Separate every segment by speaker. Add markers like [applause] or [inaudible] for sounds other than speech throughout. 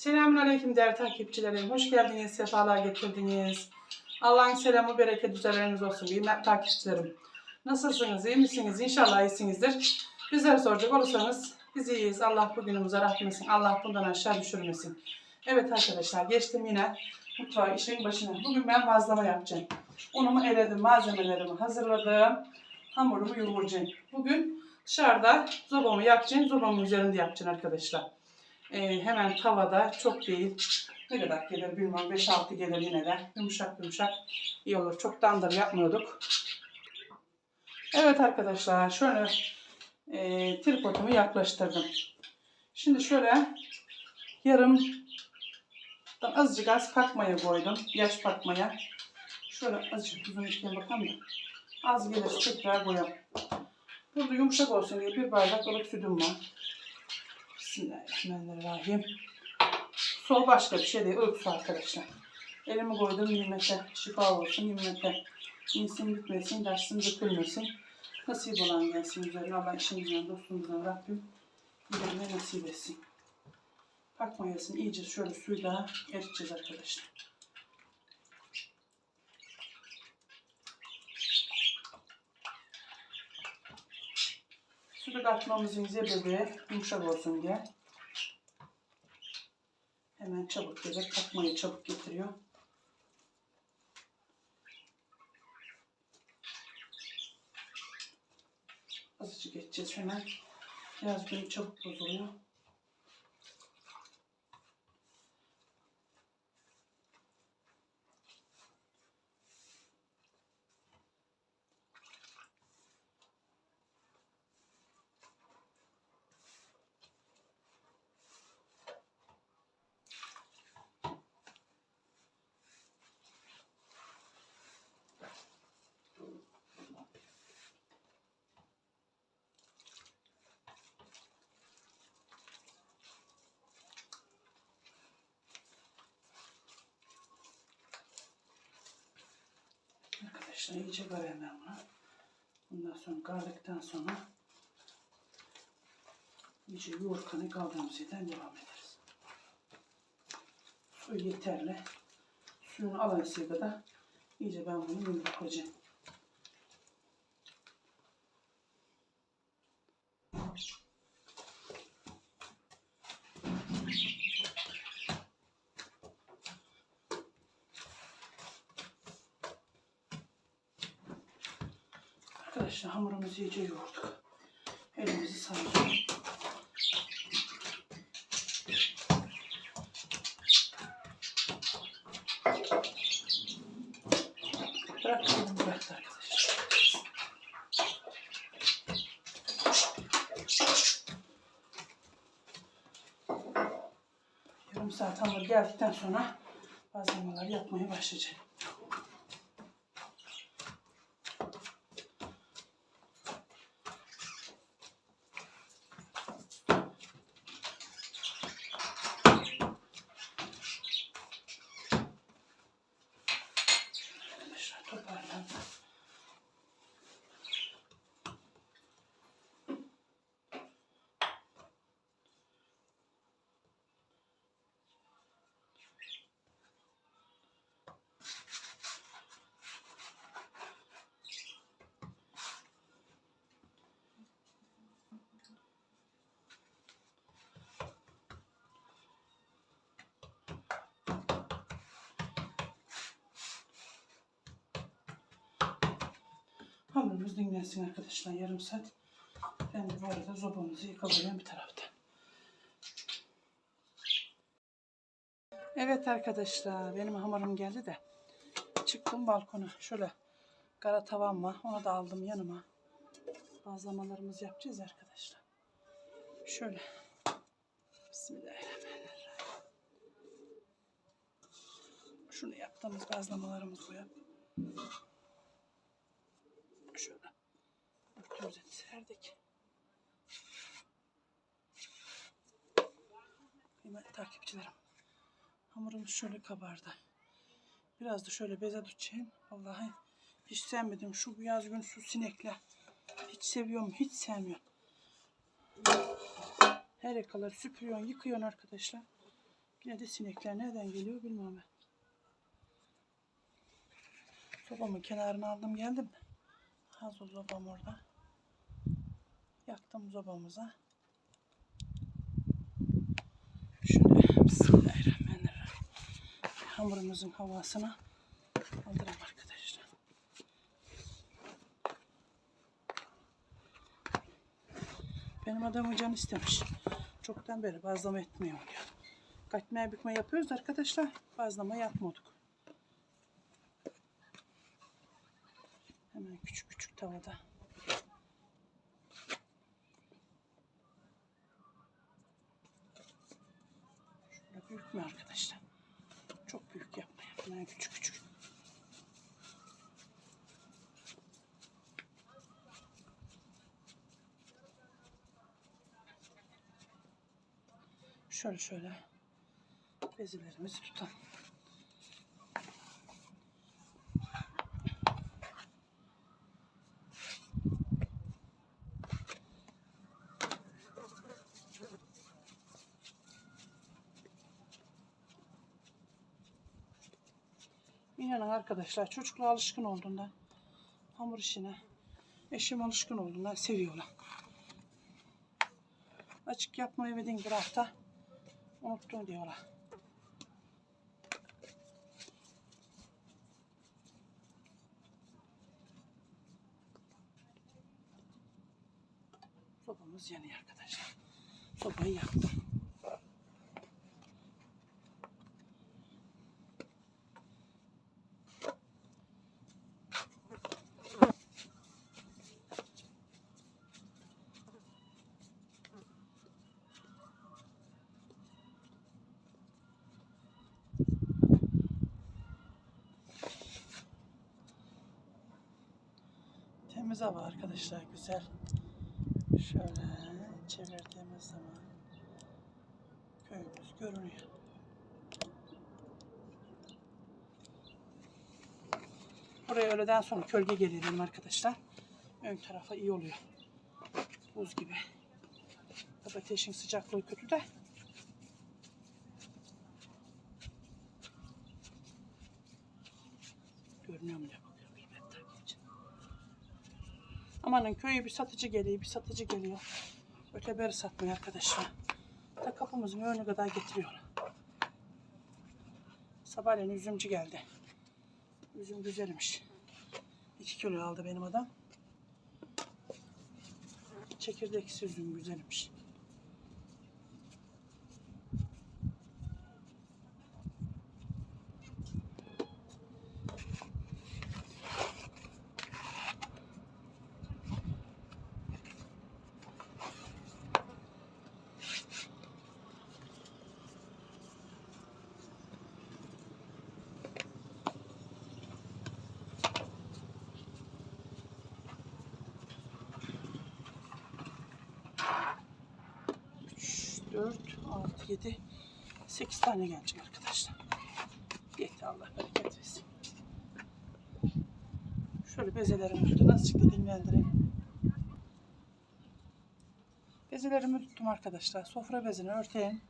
Speaker 1: Selamünaleyküm değerli takipçilerim. Hoş geldiniz, sefalar getirdiniz. Allah'ın selamı, bereket üzeriniz olsun. Kıymetli takipçilerim. Nasılsınız, iyi misiniz? İnşallah iyisinizdir. Bizlere soracak olursanız biz iyiyiz. Allah bugünümüze rahmetsin. Allah bundan aşağı düşürmesin. Evet arkadaşlar geçtim yine mutfağa işin başına. Bugün ben bazlama yapacağım. Unumu eledim, malzemelerimi hazırladım. Hamurumu yoğuracağım. Bugün dışarıda zobamı yakacağım. Zobamın üzerinde yapacağım arkadaşlar. Ee, hemen tavada çok değil. Ne kadar gelir bilmiyorum. 5-6 gelir yine de. Yumuşak yumuşak iyi olur. Çoktandır yapmıyorduk. Evet arkadaşlar şöyle e, tripodumu yaklaştırdım. Şimdi şöyle yarım azıcık az pakmaya koydum. Yaş pakmaya. Şöyle azıcık tuzunu ikiye bakalım da. Az gelirse tekrar koyalım. Burada yumuşak olsun diye bir bardak ılık sütüm var. Bismillahirrahmanirrahim. Su başka bir şey değil. Su arkadaşlar. Elimi koydum nimete. Şifa olsun nimete. İnsin bitmesin, dersin dökülmesin. Nasip olan gelsin üzerine. Allah işimizden, dostumuzdan Rabbim giderine nasip etsin. Pak mayasını iyice şöyle suyla eriteceğiz arkadaşlar. Sütü katmamızın sebebi yumuşak olsun diye. Hemen çabuk gelir. Katmayı çabuk getiriyor. Azıcık geçeceğiz hemen. Biraz gün çabuk bozuluyor. Arkadaşlar iyice karayım bunu. Bundan sonra kardıktan sonra iyice yoğurtkanı kaldığımız yerden devam ederiz. Su yeterli. Suyunu alasıya kadar iyice ben bunu yumruk iyice yoğurduk. Elimizi saracağım. Yarım saat hamur geldikten sonra bazlamaları yapmaya başlayacağım. Arkadaşlar toparlandı. Hamurumuz dinlensin arkadaşlar yarım saat. Ben de bu arada zobamızı yıkalıyorum bir tarafta. Evet arkadaşlar benim hamurum geldi de çıktım balkona. Şöyle kara tavam var. Onu da aldım yanıma. Bazlamalarımızı yapacağız arkadaşlar. Şöyle. Bismillahirrahmanirrahim. Şunu yaptığımız bazlamalarımız bu ya. Şöyle. Örtümüze serdik. Kıymetli takipçilerim. Hamurumuz şöyle kabardı. Biraz da şöyle beze tutacağım. Vallahi hiç sevmedim. Şu bu yaz gün su sinekler. Hiç seviyorum, hiç sevmiyorum. Her yakaları süpürüyorsun, yıkıyorsun arkadaşlar. Yine de sinekler nereden geliyor bilmiyorum ben. Sobamın kenarına aldım geldim. Hazır sobam orada. Yaktım sobamıza. Şöyle Bismillahirrahmanirrahim. Hamurumuzun havasını aldıram arkadaşlar. Benim adamı can istemiş. Çoktan beri bazlama etmiyor. Katmer bükme yapıyoruz arkadaşlar. Bazlama yapmadık. Hemen küçük küçük tavada. Şöyle büyük mü arkadaşlar? Çok büyük yapmayın. Hemen küçük küçük. Şöyle şöyle bezelerimizi tutalım. İnanın arkadaşlar çocukla alışkın olduğundan hamur işine eşim alışkın olduğundan seviyorlar. Açık yapmayı verdin bir hafta unuttun diyorlar. Sobamız yanıyor arkadaşlar. Sobayı yaktım. Temiz hava arkadaşlar güzel. Şöyle çevirdiğimiz zaman köyümüz görünüyor. Buraya öğleden sonra kölge geliyor benim arkadaşlar. Ön tarafa iyi oluyor. Buz gibi. Tabii ateşin sıcaklığı kötü de. Görünüyor mu diye bakıyorum. kıymetli takipçi. Amanın köyü bir satıcı geliyor, bir satıcı geliyor. Öteberi satmıyor arkadaşlar. Ta kapımızın önüne kadar getiriyorlar. Sabahleyin üzümcü geldi. Üzüm güzelmiş. 2 kilo aldı benim adam. Çekirdeksiz üzüm güzelmiş. Üç, dört, altı, yedi, sekiz tane gelecek arkadaşlar. Yeter Allah bereket versin. Şöyle bezelerimi tutun. Azıcık da dinlendireyim. Bezelerimi tuttum arkadaşlar. Sofra bezini örteyim.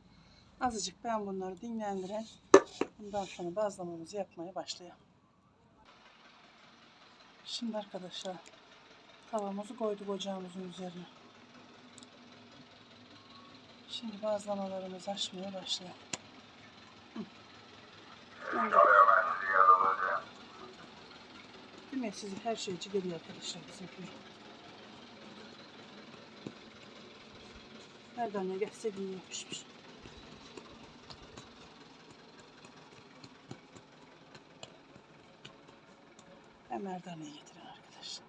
Speaker 1: Azıcık ben bunları dinlendireyim. Bundan sonra bazlamamızı yapmaya başlayalım. Şimdi arkadaşlar tavamızı koyduk ocağımızın üzerine. Şimdi bazlamalarımızı açmaya de- Değil mi? Sizin her şeyci geliyor arkadaşlar bizim köy. Nereden ne gelse bir yapışmış. Ben merdaneyi getirin arkadaşlar.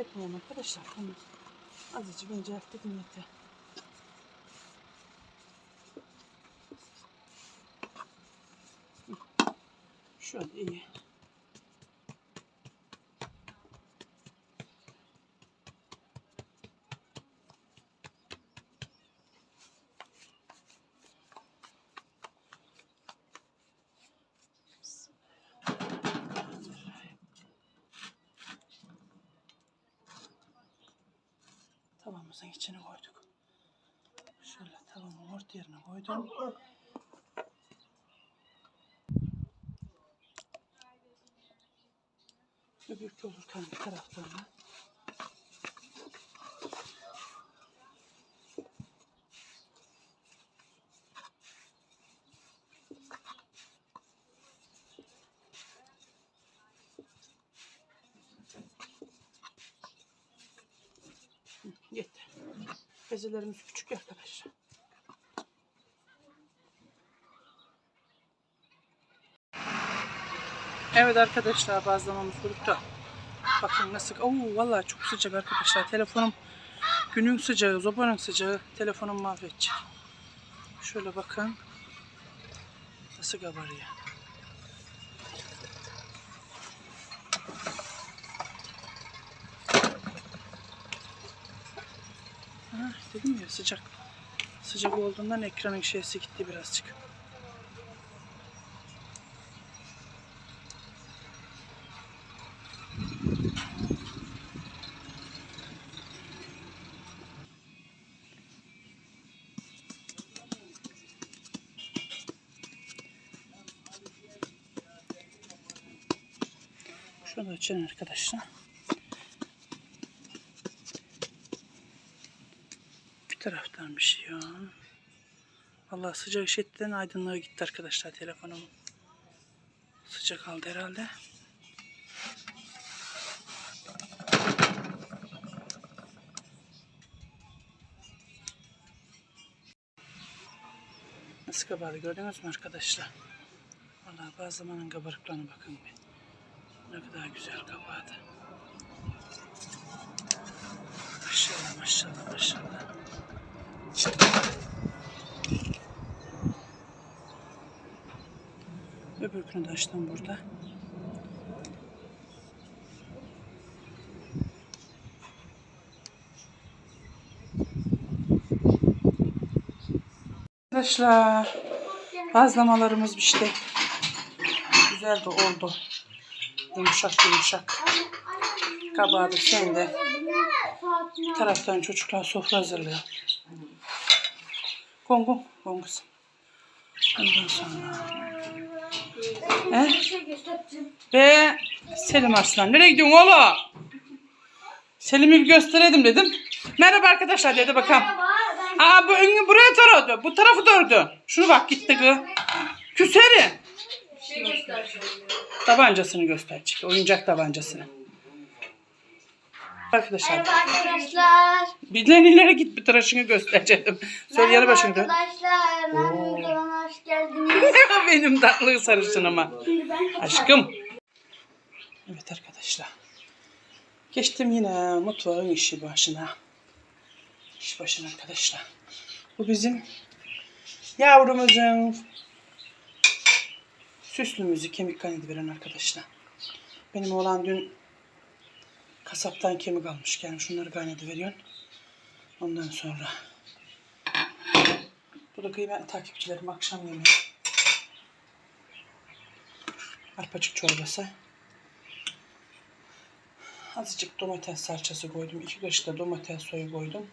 Speaker 1: Etmeyelim arkadaşlar. Azıcık incelttik. Hı. Şöyle iyi. tavamızın içine koyduk. Şöyle tavamı orta yerine koydum. Öbürkü olurken bir taraftan da Yeter. Bezelerimiz küçük ya arkadaşlar. Evet arkadaşlar bazlamamız kuruttu. Bakın nasıl. Oo vallahi çok sıcak arkadaşlar. Telefonum günün sıcağı, zobanın sıcağı telefonum mahvedecek. Şöyle bakın. Nasıl kabarıyor. Ha, dedim ya sıcak. Sıcak olduğundan ekranın şeysi gitti birazcık. Şunu açın arkadaşlar. Bir taraftan bir şey ya. Vallahi sıcak şiddetten aydınlığı gitti arkadaşlar telefonum. Sıcak aldı herhalde. Nasıl kabardı gördünüz mü arkadaşlar? Vallahi bazı zamanın kabarıklarına bakın bir. Ne kadar güzel kabardı. Maşallah maşallah maşallah. Öbürkünü de açtım burada. Arkadaşlar bazlamalarımız pişti. Güzel de oldu. Yumuşak yumuşak. Kabağı da sen de. Bir taraftan çocuklar sofra hazırlıyor. Gongo, gongosu. Ondan sonra. He? Ve Selim Arslan. Nereye gidiyorsun oğlum? Selim'i bir gösterelim dedim. Merhaba arkadaşlar dedi bakalım. Aa bu önünü buraya taradı. Bu tarafı dördü. Şunu bak gitti kız. Küseri. Tabancasını gösterecek. Oyuncak tabancasını. Arkadaşlar.
Speaker 2: Merhaba arkadaşlar.
Speaker 1: Birden ileri git bir tıraşını göstereceğim. Söyle yanı başını dön.
Speaker 2: arkadaşlar. Videoma hoş geldiniz. [laughs]
Speaker 1: Benim tatlı
Speaker 2: ben
Speaker 1: Aşkım. Evet arkadaşlar. Geçtim yine mutfağın işi başına. İş başına arkadaşlar. Bu bizim yavrumuzun süslümüzü kemik kanadı veren arkadaşlar. Benim oğlan dün kasaptan kemik almış. Yani şunları kaynadı veriyor. Ondan sonra bu da kıymetli takipçilerim akşam yemeği. Arpacık çorbası. Azıcık domates salçası koydum. İki kaşık da domates soyu koydum.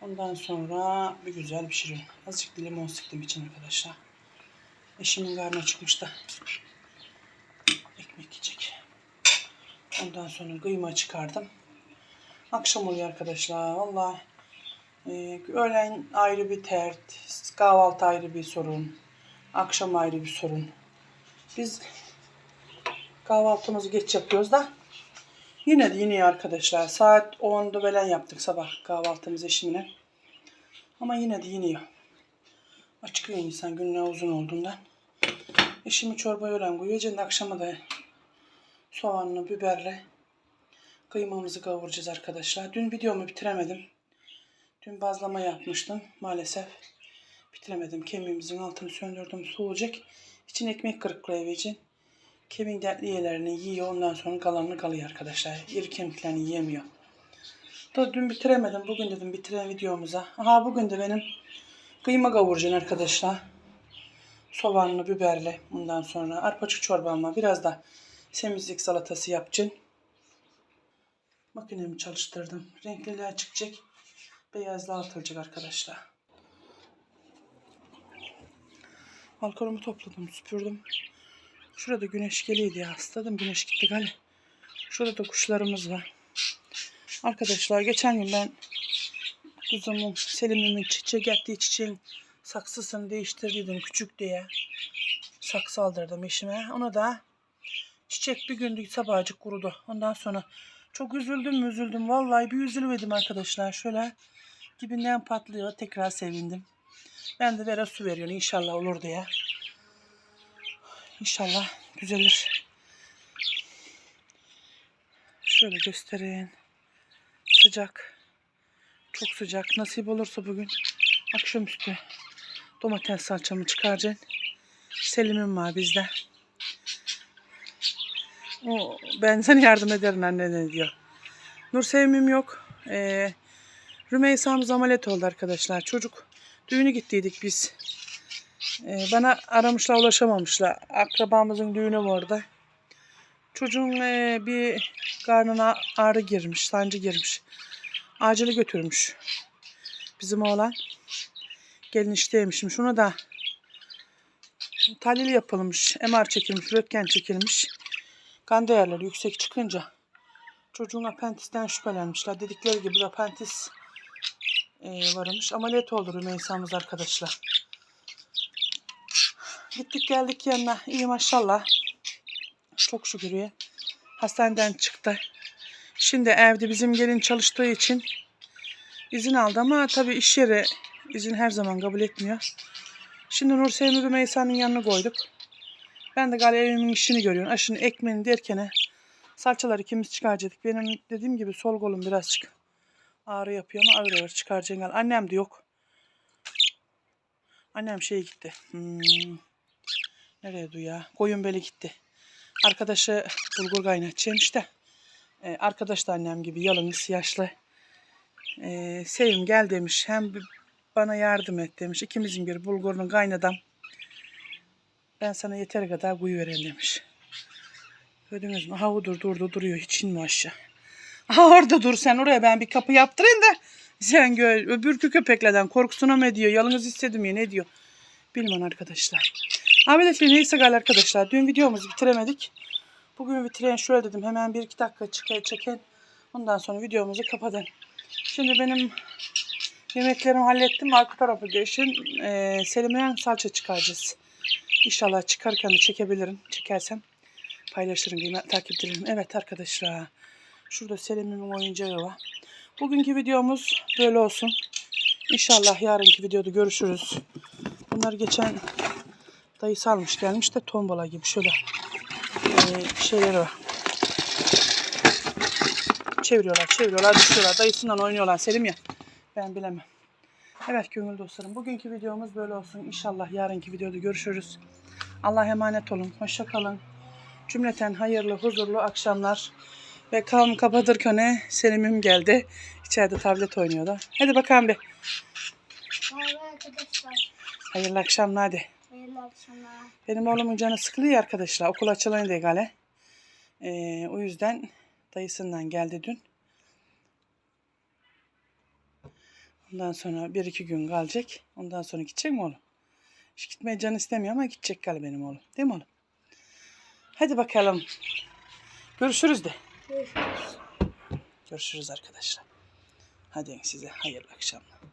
Speaker 1: Ondan sonra bir güzel pişiriyorum. Azıcık limon sıktım için arkadaşlar. Eşimin karnına çıkmış da ekmek yiyecek. Ondan sonra kıyma çıkardım. Akşam oluyor arkadaşlar. Vallahi e, öğlen ayrı bir dert, kahvaltı ayrı bir sorun, akşam ayrı bir sorun. Biz kahvaltımızı geç yapıyoruz da yine de yine arkadaşlar. Saat 10'da falan yaptık sabah kahvaltımızı eşimle. Ama yine de yine. Açıkıyor insan günler uzun olduğundan. Eşimi çorba öğlen. Cennet akşama da soğanlı, biberle kıymamızı kavuracağız arkadaşlar. Dün videomu bitiremedim. Dün bazlama yapmıştım. Maalesef bitiremedim. Kemiğimizin altını söndürdüm. Soğuyacak. İçine ekmek kırıklığı için. Kemiğin dertli yerlerini yiyor. Ondan sonra kalanını kalıyor arkadaşlar. İri kemiklerini yiyemiyor. Da dün bitiremedim. Bugün dedim bitiren videomuza. Aha bugün de benim kıyma kavuracağım arkadaşlar. Soğanlı, biberli. Ondan sonra arpacık çorbamla biraz da semizlik salatası yapacağım. Makinemi çalıştırdım. Renkliliğe çıkacak. beyazlığa atılacak arkadaşlar. Balkonumu topladım, süpürdüm. Şurada güneş geliyordu ya. Isladım güneş gitti galiba. Şurada da kuşlarımız var. Arkadaşlar geçen gün ben kuzumun Selim'imin çiçek ettiği çiçeğin saksısını değiştirdiydim küçük diye. Saksı aldırdım eşime. Ona da çiçek bir gündü sabahcık kurudu. Ondan sonra çok üzüldüm mü üzüldüm. Vallahi bir üzülmedim arkadaşlar. Şöyle dibinden patlıyor. Tekrar sevindim. Ben de Vera su veriyorum. İnşallah olur diye. İnşallah düzelir. Şöyle göstereyim. Sıcak. Çok sıcak. Nasip olursa bugün akşamüstü domates salçamı çıkaracağım. Selim'im var bizde. O, ben sana yardım ederim anne ne diyor. Nur Sevim'im yok. Ee, Rümeysa'mız ameliyat oldu arkadaşlar. Çocuk düğünü gittiydik biz. Ee, bana aramışlar ulaşamamışlar. Akrabamızın düğünü vardı. Çocuğun ee, bir karnına ağrı girmiş, sancı girmiş. Acile götürmüş. Bizim oğlan. Gelin işteymişim. Şuna da tahlil yapılmış. MR çekilmiş, röntgen çekilmiş. Kan değerleri yüksek çıkınca çocuğun apentisten şüphelenmişler. Dedikleri gibi apentis e, varmış. Ameliyat oldu Rümeysa'mız arkadaşlar. Gittik geldik yanına. İyi maşallah. Çok şükür ya. Hastaneden çıktı. Şimdi evde bizim gelin çalıştığı için izin aldı ama tabii iş yeri izin her zaman kabul etmiyor. Şimdi Nur Sevim Rümeysa'nın yanına koyduk. Ben de galiba evimin işini görüyorum. Aşını ekmeğini derken salçaları ikimiz çıkaracaktık. Benim dediğim gibi sol kolum birazcık ağrı yapıyor ama ağır ağır çıkaracağım. Annem de yok. Annem şeye gitti. Hmm. Nereye du ya? Koyunbeli gitti. Arkadaşı bulgur kaynatacağım işte. Ee, arkadaş da annem gibi yalınız yaşlı. Ee, Sevim gel demiş. Hem bana yardım et demiş. İkimizin bir bulgurunu kaynadam. Ben sana yeter kadar kuyu vereyim demiş. Gördünüz mü? Ha dur durdu duruyor. Hiç inme aşağı. Aha orada dur sen oraya ben bir kapı yaptırayım da sen gör. Öbürkü köpeklerden korkusuna mı diyor? Yalnız istedim ya ne diyor? Bilmem arkadaşlar. Abiletle neyse gal arkadaşlar. Dün videomuzu bitiremedik. Bugün bitirelim şöyle dedim. Hemen bir iki dakika çıkar çeken. Ondan sonra videomuzu kapatın. Şimdi benim yemeklerimi hallettim. Arka tarafı geçin. Ee, Selim'den salça çıkaracağız. İnşallah çıkarken de çekebilirim. Çekersem paylaşırım takipçilerim. Evet arkadaşlar. Şurada Selim'imin oyuncağı var. Bugünkü videomuz böyle olsun. İnşallah yarınki videoda görüşürüz. Bunlar geçen dayısı almış gelmiş de tombola gibi şöyle şeyleri var. Çeviriyorlar, çeviriyorlar, düşüyorlar. Dayısından oynuyorlar Selim ya. Ben bilemem. Evet gönül dostlarım. Bugünkü videomuz böyle olsun. İnşallah yarınki videoda görüşürüz. Allah emanet olun. Hoşça kalın. Cümleten hayırlı, huzurlu akşamlar. Ve kam kapatırken Selim'im geldi. İçeride tablet oynuyordu. Hadi bakalım bir. Hayırlı akşamlar hadi.
Speaker 2: Hayırlı akşamlar.
Speaker 1: Benim oğlumun canı sıkılıyor arkadaşlar. Okul açılan diye gale. Ee, o yüzden dayısından geldi dün. Ondan sonra bir iki gün kalacak. Ondan sonra gidecek mi oğlum? Hiç gitmeye can istemiyor ama gidecek galiba benim oğlum. Değil mi oğlum? Hadi bakalım. Görüşürüz de.
Speaker 2: Görüşürüz.
Speaker 1: Görüşürüz arkadaşlar. Hadi size hayırlı akşamlar.